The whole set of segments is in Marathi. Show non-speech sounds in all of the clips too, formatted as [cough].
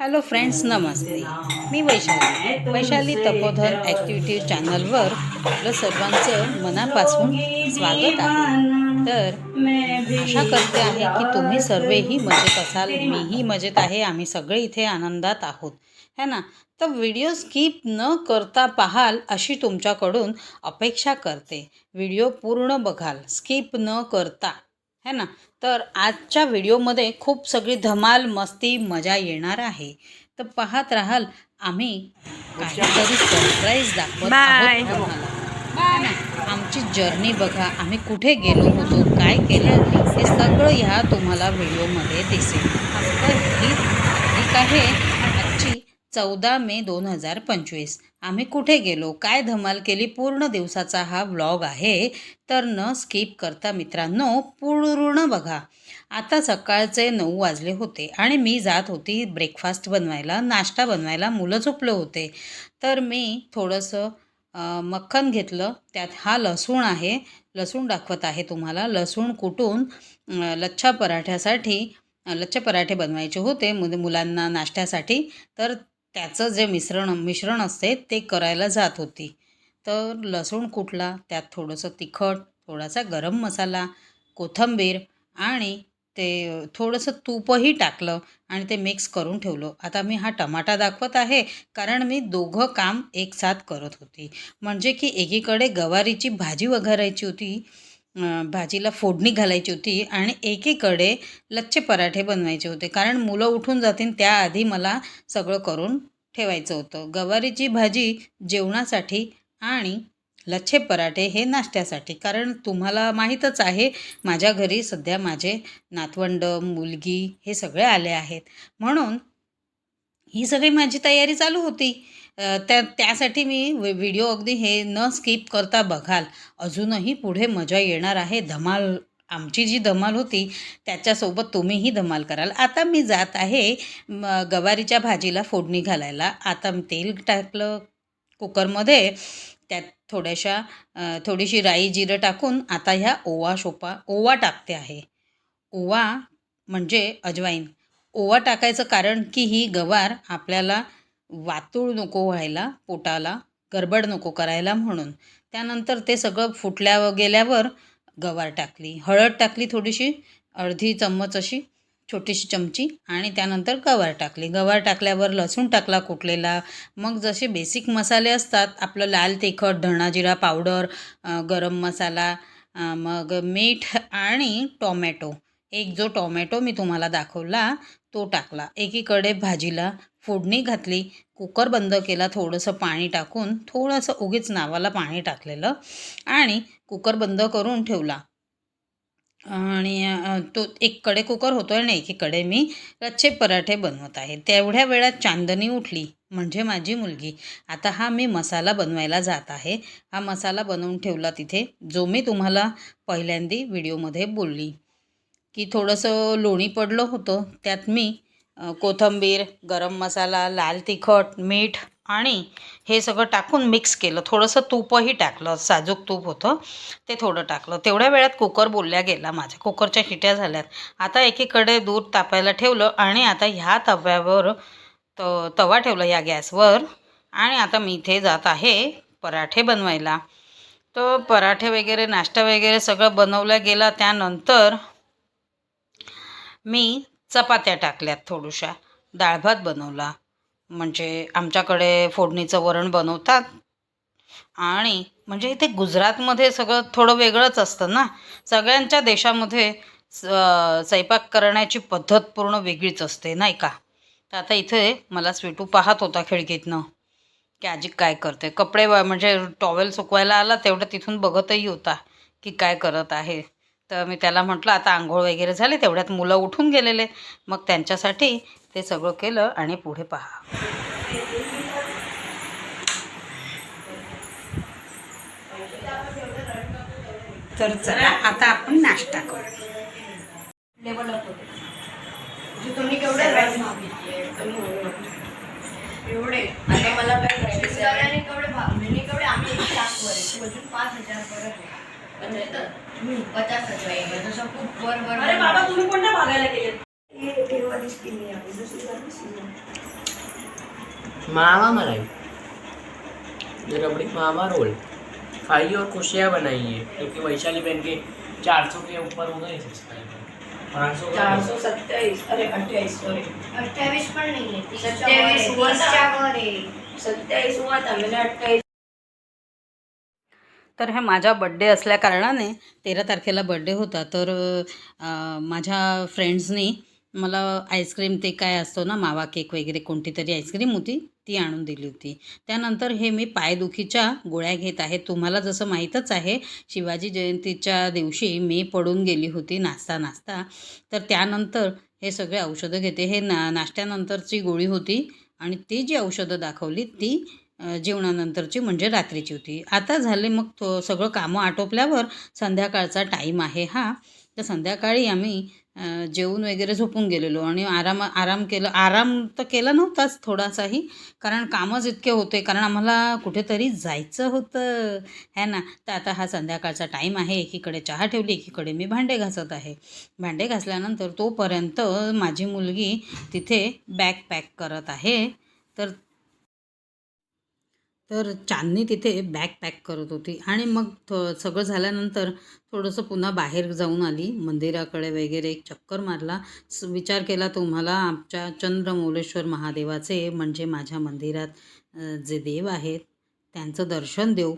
हॅलो फ्रेंड्स नमस्ते. मी वैशाली. वैशाली तपोधर ॲक्टिव्हिटी चॅनलवर आपलं सर्वांचं मनापासून स्वागत आहे. तर आशा करते आहे की तुम्ही सर्वही मजेत असाल मीही मजेत आहे आम्ही सगळे इथे आनंदात आहोत. है ना? तर व्हिडिओ स्किप न करता पाहाल अशी तुमच्याकडून अपेक्षा करते. व्हिडिओ पूर्ण बघाल स्किप न करता. है ना? तर आजच्या व्हिडिओमध्ये खूप सगळी धमाल मस्ती मजा येणार आहे. तर पाहत राहाल आम्ही काहीतरी सरप्राईज दाखवत आहोत तुम्हाला? आमची जर्नी बघा आम्ही कुठे गेलो होतो काय केलं हे सगळं ह्या तुम्हाला व्हिडिओमध्ये दिसेल. तर ही तारीख आहे. चौदा मे दोन हजार पंचवीस. आम्ही कुठे गेलो? काय धमाल केली? पूर्ण दिवसाचा हा व्लॉग आहे. तर न स्किप करता मित्रांनो पूर्ण बघा. आता सकाळचे नऊ वाजले होते आणि मी जात होती ब्रेकफास्ट बनवायला नाश्ता बनवायला. मुलं झोपले होते. तर मी थोडंसं मक्खन घेतलं. त्यात हा लसूण आहे. लसूण दाखवत आहे तुम्हाला. लसूण कुटून लच्छा पराठ्यासाठी लच्छ पराठे बनवायचे होते मु मुलांना नाश्त्यासाठी. तर त्याचं जे मिश्रण मिश्रण असते ते करायला जात होती. तर लसूण कुटला त्यात थोडंसं तिखट थोडासा गरम मसाला कोथिंबीर आणि ते थोडंसं तूपही टाकलं आणि ते मिक्स करून ठेवलं. आता मी हा टमाटा दाखवत आहे कारण मी दोघं काम एकसाथ करत होती. म्हणजे की एकीकडे गवारीची भाजी वघारायची होती भाजीला फोडणी घालायची होती आणि एकीकडे लच्छे पराठे बनवायचे होते. कारण मुलं उठून जातील त्याआधी मला सगळं करून ठेवायचं होतं. गवारीची भाजी जेवणासाठी आणि लच्छे पराठे हे नाश्त्यासाठी. कारण तुम्हाला माहीतच आहे माझ्या घरी सध्या माझे नातवंड मुलगी हे सगळे आले आहेत. म्हणून ही सगळी माझी तयारी चालू होती. त्या त्यासाठी मी व्हिडिओ अगदी हे न स्किप करता बघाल. अजूनही पुढे मजा येणार आहे. धमाल आमची जी धमाल होती त्याच्यासोबत तुम्हीही धमाल कराल. आता मी जात आहे गवारीच्या भाजीला फोडणी घालायला. आता तेल टाकलं कुकरमध्ये. त्यात थोड्याशा थोडीशी राई जिरं टाकून आता ह्या ओवा शोपा ओवा टाकते आहे. ओवा म्हणजे अजवाईन. ओवा टाकायचं कारण की ही गवार आपल्याला वातूळ नको व्हायला पोटाला गडबड नको करायला म्हणून. त्यानंतर ते सगळं फुटल्या गेल्यावर गवार टाकली. हळद टाकली थोडीशी अर्धी चम्मच अशी छोटीशी चमची आणि त्यानंतर गवार टाकली. गवार टाकल्यावर लसूण टाकला कुटलेला मग जसे बेसिक मसाले असतात आपलं लाल तिखट धणा जिरा पावडर गरम मसाला मग मीठ आणि टॉमॅटो. एक जो टॉमॅटो मी तुम्हाला दाखवला तो टाकला. एकीकडे भाजीला फोडणी घातली कुकर बंद केला थोडंसं पाणी टाकून थोडंसं उगीच नावाला पाणी टाकलेलं आणि कुकर बंद करून ठेवला. आणि तो एककडे कुकर होतो आणि एकीकडे मी रच्चे पराठे बनवत आहे. तेवढ्या वेळात चांदणी उठली म्हणजे माझी मुलगी. आता हा मी मसाला बनवायला जात आहे. हा मसाला बनवून ठेवला तिथे जो मी तुम्हाला पहिल्यांदी व्हिडिओमध्ये बोलली. की थोडंसं लोणी पडलं होतं त्यात मी कोथिंबीर गरम मसाला लाल तिखट मीठ आणि हे सगळं टाकून मिक्स केलं. थोडंसं तूपही टाकलं. साजूक तूप होतं. ते थोडं टाकलं. तेवढ्या वेळात कुकर बोलल्या गेला. माझ्या कुकरच्या शिट्या झाल्यात. आता एकीकडे दूध तापायला ठेवलं आणि आता ह्या तव्यावर त तवा ठेवला या गॅसवर. आणि आता मी इथे जात आहे पराठे बनवायला. तर पराठे वगैरे नाश्ता वगैरे सगळं बनवला गेला. त्यानंतर मी चपात्या टाकल्यात थोडूशा. डाळ भात बनवला. म्हणजे आमच्याकडे फोडणीचं वरण बनवतात. आणि म्हणजे इथे गुजरातमध्ये सगळं थोडं वेगळंच असतं ना. सगळ्यांच्या देशामध्ये स स्वयंपाक करण्याची पद्धत पूर्ण वेगळीच असते नाही का? तर आता इथे मला स्वीटू पाहत होता खिडकीतनं. की आजी काय करते? कपडे वा- म्हणजे टॉवेल सुकवायला आला तेवढं तिथून बघतही होता की काय करत आहे. तर मी त्याला म्हटलं आता आंघोळ वगैरे झाले तेवढ्यात मुलं उठून गेलेले. मग त्यांच्यासाठी ते सगळं केलं आणि पुढे पहा. तर चला आता आपण नाश्ता करू. तुम्ही केवढे एवढे. आता मला काय? केवढे केवढे आम्ही वर अजून पाच हजार वर पचास हजार खूप वर वर अरे बाबा तुम्ही कोणत्या भागायला गेले हे- हे नहीं मावा मलाई. ये रबड़ी मावा रोल. खाइए और खुशियाँ बनाइए क्योंकि वैशाली बहन के चार सौ के ऊपर हो गए सब्सक्राइबर पाँच सौ चार सौ सत्ताईस अरे अट्ठाईस सॉरी अठ्ठावीस पण नाहीये सत्तावीस हुआ था। तीसच्या वर आहे. सत्ताईस हुआ था मैंने अट्ठाईस तर हे माझा बड्डे असल्या कारणाने तेरा तारखेला बड्डे होता. तर माझ्या फ्रेंड्सनी मला आईस्क्रीम ते काय असतो ना मावा केक वगैरे कोणती तरी आईस्क्रीम होती ती आणून दिली होती. त्यानंतर हे मी पायदुखीच्या गोळ्या घेत आहे. तुम्हाला जसं माहीतच आहे शिवाजी जयंतीच्या दिवशी मी पडून गेली होती नाचता नाचता. तर त्यानंतर हे सगळे औषधं घेते. हे ना नाश्त्यानंतरची गोळी होती आणि ती जी औषधं दाखवली ती जेवणानंतरची म्हणजे रात्रीची होती. आता झाले मग तो सगळं कामं आटोपल्यावर संध्याकाळचा टाईम आहे हा. तर संध्याकाळी आम्ही जेवून वगैरे झोपून गेलेलो आणि आराम आराम केलं. आराम तर केला नव्हताच थोडासाही कारण कामच इतके होते. कारण आम्हाला कुठेतरी जायचं होतं. है ना? तर आता हा संध्याकाळचा टाईम आहे. एकीकडे चहा ठेवली एकीकडे मी भांडे घासत आहे. भांडे घासल्यानंतर तोपर्यंत माझी मुलगी तिथे बॅग पॅक करत आहे. तर तर चांदनी तिथे बॅग पॅक करत होती. आणि मग थ सगळं झाल्यानंतर थोडंसं पुन्हा बाहेर जाऊन आली. मंदिराकडे वगैरे एक चक्कर मारला. स विचार केला तुम्हाला आमच्या चंद्रमौलेश्वर महादेवाचे म्हणजे माझ्या मंदिरात जे देव आहेत त्यांचं दर्शन देऊ.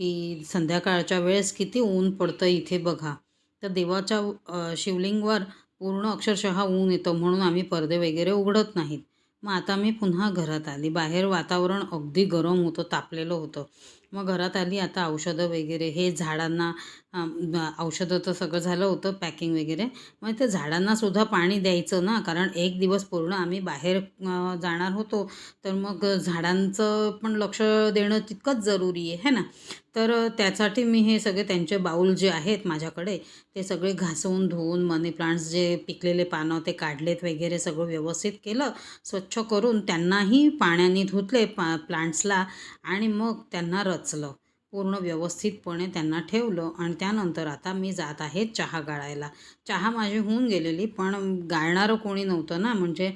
की संध्याकाळच्या वेळेस किती ऊन पडतं इथे बघा. तर देवाच्या शिवलिंगवर पूर्ण अक्षरशः ऊन येतं म्हणून आम्ही पडदे वगैरे उघडत नाहीत. मग आता मी पुन्हा घरात आली. बाहेर वातावरण अगदी गरम होतं तापलेलं होतं. मग घरात आली आता औषधं वगैरे हे झाडांना औषधं तर सगळं झालं होतं पॅकिंग वगैरे. मग ते झाडांनासुद्धा पाणी द्यायचं ना कारण एक दिवस पूर्ण आम्ही बाहेर जाणार होतो तर मग झाडांचं पण लक्ष देणं तितकंच जरुरी आहे है ना? तर त्यासाठी मी हे सगळे त्यांचे बाऊल जे आहेत माझ्याकडे ते सगळे घासवून धुवून मनी प्लांट्स जे पिकलेले पानं ते काढलेत वगैरे सगळं व्यवस्थित केलं स्वच्छ करून त्यांनाही पाण्याने धुतले पा प्लांट्सला आणि मग त्यांना रचलं. पूर्ण व्यवस्थितपणे त्यांना ठेवलं आणि त्यानंतर आता मी जात आहे चहा गाळायला. चहा माझी होऊन गेलेली पण गाळणारं कोणी नव्हतं ना. म्हणजे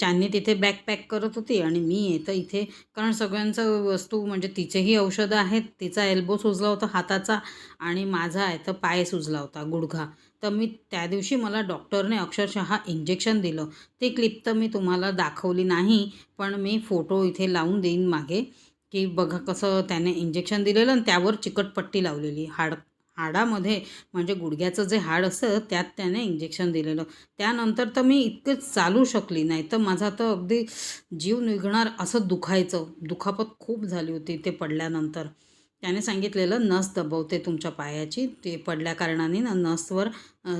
चांनी तिथे बॅग पॅक करत होती आणि मी येतं इथे कारण सगळ्यांचं वस्तू म्हणजे तिचेही औषधं आहेत. तिचा एल्बो सुजला होता हाताचा आणि माझा आहे तर पाय सुजला होता गुडघा. तर मी त्या दिवशी मला डॉक्टरने अक्षरशः इंजेक्शन दिलं. ती क्लिप तर मी तुम्हाला दाखवली नाही पण मी फोटो इथे लावून देईन मागे. की बघा कसं त्याने इंजेक्शन दिलेलं आणि त्यावर चिकटपट्टी लावलेली. हाड हाडामध्ये म्हणजे गुडघ्याचं जे हाड असतं त्यात त्याने इंजेक्शन दिलेलं. त्यानंतर तर मी इतकं चालू शकली नाही. तर माझा तर अगदी जीव निघणार असं दुखायचं. दुखापत खूप झाली होती ते पडल्यानंतर. त्याने सांगितलेलं नस दबवते तुमच्या पायाची. ते पडल्या कारणाने ना नसवर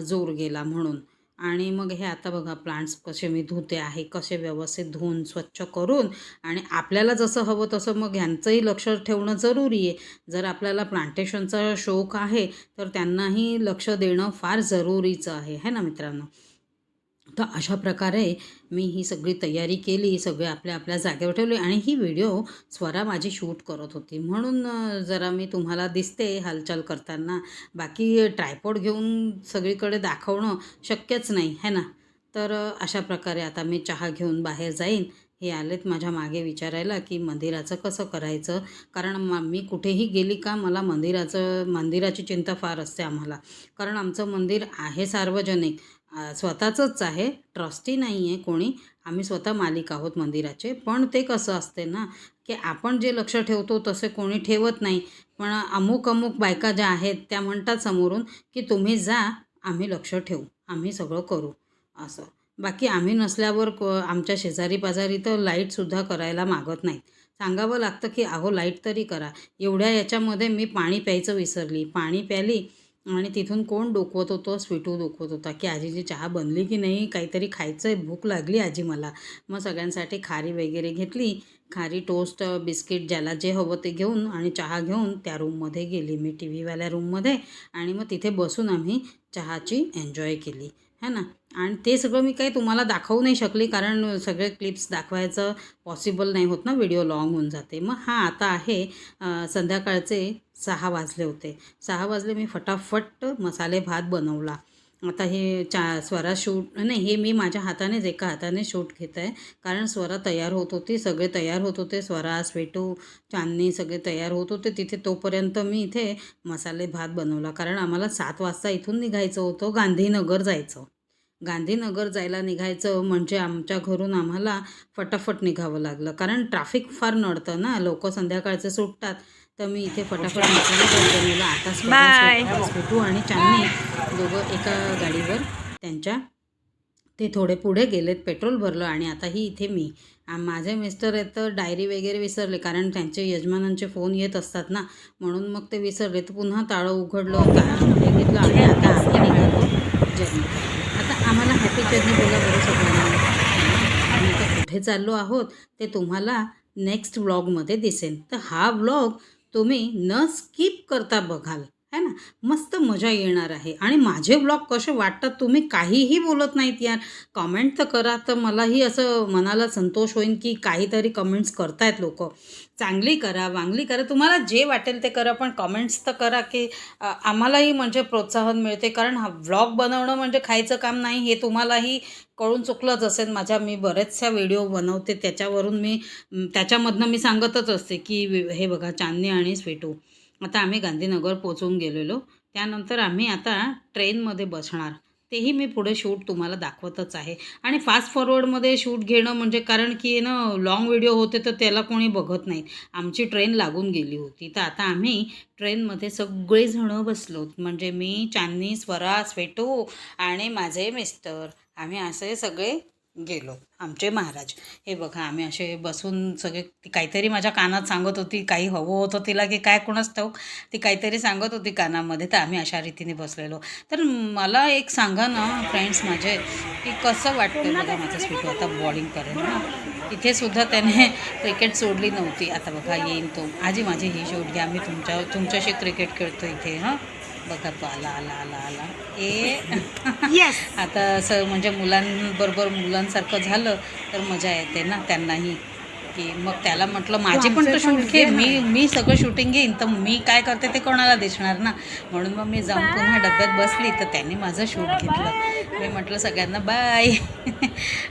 जोर गेला म्हणून. आणि मग हे आता बघा प्लांट्स कसे मी धुते आहे कसे व्यवस्थित धुवून स्वच्छ करून आणि आपल्याला जसं हवं तसं मग ह्यांचंही लक्ष ठेवणं जरुरी आहे. जर आपल्याला प्लांटेशनचा शौक आहे तर त्यांनाही लक्ष देणं फार जरुरीचं आहे. है ना मित्रांनो? तर अशा प्रकारे मी ही सगळी तयारी केली सगळे आपल्या आपल्या जागेवर ठेवले आणि ही व्हिडिओ स्वरा माझी शूट करत होती. म्हणून जरा मी तुम्हाला दिसते हालचाल करताना. बाकी ट्रायपॉड घेऊन सगळीकडे दाखवणं शक्यच नाही है ना? तर अशा प्रकारे आता मी चहा घेऊन बाहेर जाईन. हे आलेत माझ्या मागे विचारायला की मंदिराचं कसं करायचं? कारण मा मी कुठेही गेली का मला मंदिराचं मंदिराची चिंता फार असते आम्हाला. कारण आमचं मंदिर आहे सार्वजनिक. स्वतःचंच आहे. ट्रस्टी नाही आहे कोणी. आम्ही स्वतः मालिक आहोत मंदिराचे. पण ते कसं असते ना की आपण जे लक्ष ठेवतो तसे कोणी ठेवत नाही. पण अमुक अमुक बायका ज्या आहेत त्या म्हणतात समोरून की तुम्ही जा आम्ही लक्ष ठेवू. आम्ही सगळं करू. असं. बाकी आम्ही नसल्यावर क आमच्या शेजारी पाजारी तर लाईटसुद्धा करायला मागत नाहीत. सांगावं लागतं की अहो लाइट तरी करा. एवढ्या याच्यामध्ये मी पाणी प्यायचं विसरली. पाणी प्याली आणि तिथून कोण डोकवत होतं? स्वीटू डोकवत होता की आजीची चहा बनली की नाही? काहीतरी खायचं आहे भूक लागली आजी मला. मग सगळ्यांसाठी खारी वगैरे घेतली. खारी टोस्ट बिस्किट ज्याला जे हवं ते घेऊन आणि चहा घेऊन त्या रूममध्ये गेली. मी टी व्हीवाल्या रूममध्ये आणि मग तिथे बसून आम्ही चहाची एन्जॉय केली. है ना? आणि ते सगळं मी काही तुम्हाला दाखवू नाही शकली कारण सगळे क्लिप्स दाखवायचं पॉसिबल नाही होत ना व्हिडिओ लॉंग होऊन जाते. मग हा आता आहे संध्याकाळचे सहा वाजले होते. सहा वाजले मी फटाफट मसाले भात बनवला. आता हे चा स्वरा शूट नाही हे मी माझ्या हातानेच एका हाताने शूट घेत आहे. कारण स्वरा तयार होत होती सगळे तयार होत होते. स्वरा स्वेटू चांदणी सगळे तयार होत होते. तिथे तोपर्यंत मी इथे मसाले भात बनवला. कारण आम्हाला सात वाजता इथून निघायचं होतं गांधीनगर जायचं. गांधीनगर जायला निघायचं म्हणजे आमच्या घरून आम्हाला फटाफट निघावं लागलं. कारण ट्रॅफिक फार नडतं ना. लोक संध्याकाळचे सुटतात. तर मी इथे फटाफट मसाले बनवला. आता स्वेटू आणि चांदणी दोघं एका गाडीवर त्यांच्या. ते थोडे पुढे गेलेत पेट्रोल भरलं आणि आता ही इथे मी. माझे मिस्टर आहेत तर डायरी वगैरे विसरले कारण त्यांचे यजमानांचे फोन येत असतात ना. म्हणून मग ते विसरले. तर पुन्हा ताळं उघडलं हे घेतलं आणि आता आम्ही निघालो जर्नी आता आम्हाला हॅपी जर्नी बोला बरं सगळ्यांना. आम्ही आता कुठे चाललो आहोत ते तुम्हाला नेक्स्ट व्लॉगमध्ये दिसेल तर हा व्लॉग तुम्ही न स्किप करता बघाल. है ना? मस्त मजा येणार आहे. आणि माझे ब्लॉग कसे वाटतात तुम्ही काहीही बोलत नाहीत यार. कमेंट तर करा. तर मलाही असं मनाला संतोष होईल की काहीतरी कमेंट्स करतायत लोक. चांगली करा वांगली करा. तुम्हाला जे वाटेल ते करा पण कमेंट्स तर करा की आम्हालाही म्हणजे प्रोत्साहन मिळते. कारण हा व्लॉग बनवणं म्हणजे खायचं काम नाही हे तुम्हालाही कळून चुकलंच असेल. माझ्या मी बरेचशा व्हिडिओ बनवते. त्याच्यावरून मी त्याच्यामधनं मी सांगतच असते की हे बघा चांदणी आणि स्वीटू. आता आम्ही गांधीनगर पोचून गेलेलो. त्यानंतर आम्ही आता ट्रेनमध्ये बसणार. तेही मी पुढे शूट तुम्हाला दाखवतच आहे. आणि फास्ट फॉरवर्डमध्ये शूट घेणं म्हणजे कारण की ना लॉंग व्हिडिओ होते तर त्याला कोणी बघत नाही. आमची ट्रेन लागून गेली होती. तर आता आम्ही ट्रेनमध्ये सगळेजणं बसलो. म्हणजे मी चांदनी स्वरा स्वेटू आणि माझे मिस्टर. आम्ही असे सगळे गेलो आमचे महाराज. हे बघा आम्ही असे बसून सगळे ती काहीतरी माझ्या कानात सांगत होती काही हवं होतं तिला की काय कोणाच ठाऊक ती काहीतरी सांगत होती कानामध्ये तर आम्ही अशा रीतीने बसलेलो. तर मला एक सांगा ना फ्रेंड्स माझे की कसं वाटतं बघा माझं स्वीटू आता बॉलिंग करेल ना तिथे सुद्धा त्याने क्रिकेट सोडली नव्हती. आता बघा येईन तो. आजी माझी ही शूट घ्या मी तुमच्या तुमच्याशी क्रिकेट खेळतो इथे हां. बघा तो आला आला आला आला. ए [laughs] आता असं म्हणजे मुलांबरोबर मुलांसारखं झालं तर मजा येते ना त्यांनाही. की मग त्याला म्हटलं माझी पण तर शूट घे मी मी सगळं शूटिंग घेईन तर मी काय करते ते कोणाला दिसणार ना? म्हणून मग मी जाऊन पुन्हा डब्यात बसली तर त्यांनी माझं शूट घेतलं. मी म्हटलं सगळ्यांना बाय [laughs]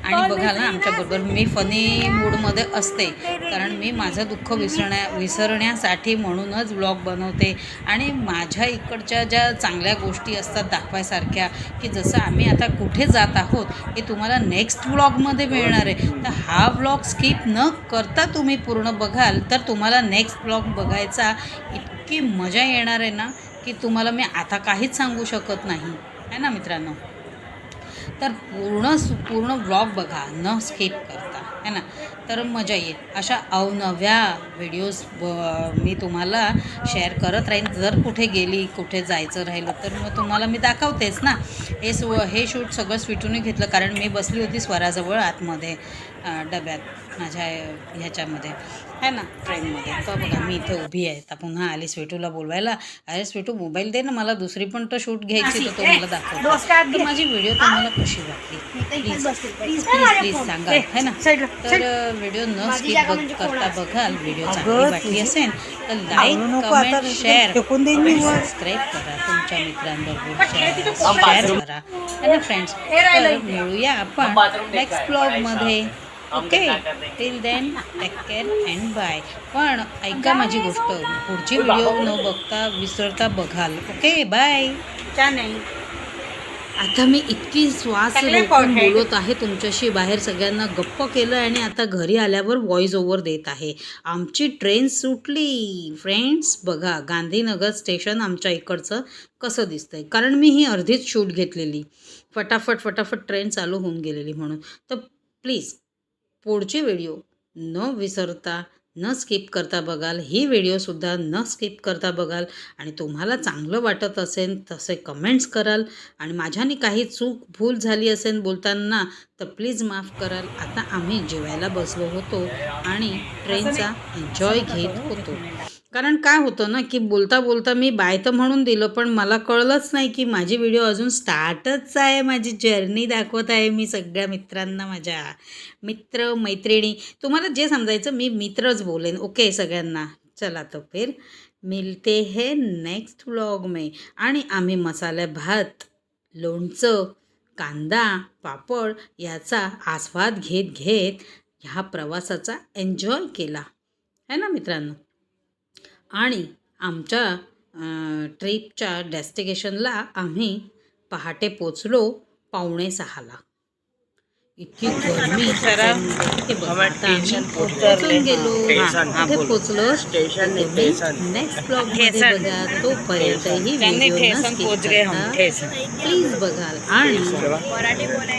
आणि बघा ना आमच्याबरोबर मी फनी मूडमध्ये असते कारण मी माझं दुःख विसरण्या विसरण्यासाठी म्हणूनच ब्लॉग बनवते. आणि माझ्या इकडच्या ज्या चांगल्या गोष्टी असतात दाखवायसारख्या की जसं आम्ही आता कुठे जात आहोत हे तुम्हाला नेक्स्ट ब्लॉगमध्ये मिळणार आहे. तर हा ब्लॉग स्किप न करता तुम्ही पूर्ण बघाल तर तुम्हाला नेक्स्ट ब्लॉग बघायचा इतकी मजा येणार आहे ना की तुम्हाला मी आता काहीच सांगू शकत नाही. आहे ना मित्रांनो? तर पूर्ण पूर्ण व्लॉग बघा न स्किप करता. है ना? तर मजा येईल. अशा अवनव्या व्हिडिओज मी तुम्हाला शेअर करत राहीन. जर कुठे गेली कुठे जायचं राहिलं तर मग तुम्हाला मी दाखवतेच ना. हे स्व हे शूट सगळं स्वीटूने घेतलं कारण मी बसली होती स्वराजवळ आतमध्ये डब्यात. माझ्या ह्याच्यामध्ये आहे ना ट्रेनमध्ये. तर बघा मी इथे उभी आहे. तर पुन्हा आली स्वेटूला बोलवायला. अरे स्वेटू मोबाईल दे ना मला दुसरी पण तर शूट घ्यायची तर तो मला दाखवतो तर माझी व्हिडिओ तुम्हाला कशी वाटली? प्लीज प्लीज प्लीज सांगा. है ना? तर व्हिडिओ न स्किप करता बघाल व्हिडिओ चांगली वाटली असेल तर लाईक कमेंट शेअर सबस्क्राईब करा. तुमच्या मित्रांबरोबर शेअर करा. है ना फ्रेंड्स तर मिळूया आपण नेक्स्ट ब्लॉगमध्ये okay till then take care and bye पण ऐका माझी गोष्ट. पुढची व्हिडिओ न बघता विसरता बघाल. ओके बाय आता मी इतकी श्वास रोखून बोलत आहे तुमच्याशी बाहेर सगळ्यांना गप्प केलं आणि आता घरी आल्यावर व्हॉइस ओव्हर देत आहे. आमची ट्रेन सुटली. फ्रेंड्स बघा गांधीनगर स्टेशन आमच्या इकडचं कसं दिसतंय. कारण मी ही अर्धीच शूट घेतलेली. फटाफट फटाफट ट्रेन चालू होऊन गेलेली म्हणून. तर प्लीज पुढची व्हिडिओ न विसरता न स्किप करता बघाल. ही व्हिडिओसुद्धा न स्किप करता बघाल. आणि तुम्हाला चांगलं वाटत असेल तसे कमेंट्स कराल. आणि माझ्याने काही चूक भूल झाली असेल बोलताना तर प्लीज माफ कराल. आता आम्ही जेवायला बसलो होतो आणि ट्रेनचा एन्जॉय घेत होतो. कारण काय होतं ना की बोलता बोलता मी बाय तर म्हणून दिलं पण मला कळलंच नाही की माझी व्हिडिओ अजून स्टार्टच आहे. माझी जर्नी दाखवत आहे मी सगळ्या मित्रांना माझ्या मित्र मैत्रिणी. तुम्हाला जे समजायचं मी मित्रच बोलेन. ओके सगळ्यांना. चला तो फिर. मिलते हे नेक्स्ट व्लॉग में. आणि आम्ही मसाले भात लोणचं कांदा पापड याचा आस्वाद घेत घेत ह्या प्रवासाचा एन्जॉय केला. है ना मित्रांनो? आणि आमच्या ट्रिपच्या डेस्टिनेशनला आम्ही पहाटे पोचलो पावणे सहाला. इतकी गरमी. पोचून गेलो. कुठे. पोचलो. स्टेशन. नेक्स्ट ब्लॉग बघा. तोपर्यंत ही व्हिडिओ न skip करता प्लीज बघाल. आणि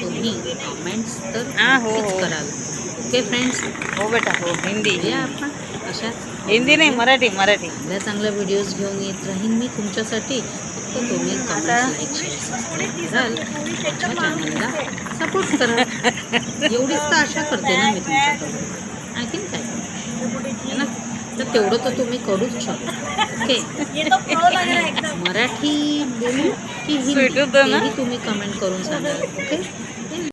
तुम्ही कमेंट्स तर हा, हो. कराल. ओके फ्रेंड्स हो बेटा. हो हिंदी. आपण अशाच हिंदी नाही मराठी मराठी. चांगल्या चांगल्या व्हिडिओज घेऊन येत राहीन मी तुमच्यासाठी. फक्त तुम्ही कमेंट्स लाईक शेअर सबस्क्राईब कराल आमच्या चॅनलला सपोर्ट कराल एवढीच तर आशा करते ना मी [laughs] तुमच्याकडून. आणखीन काय? है ना? तर तेवढं तर तुम्ही करूच शकता. ओके मराठी बोलू की हिंदी? स्वीट होतं ना? तेही तुम्ही कमेंट करून सांगाल ओके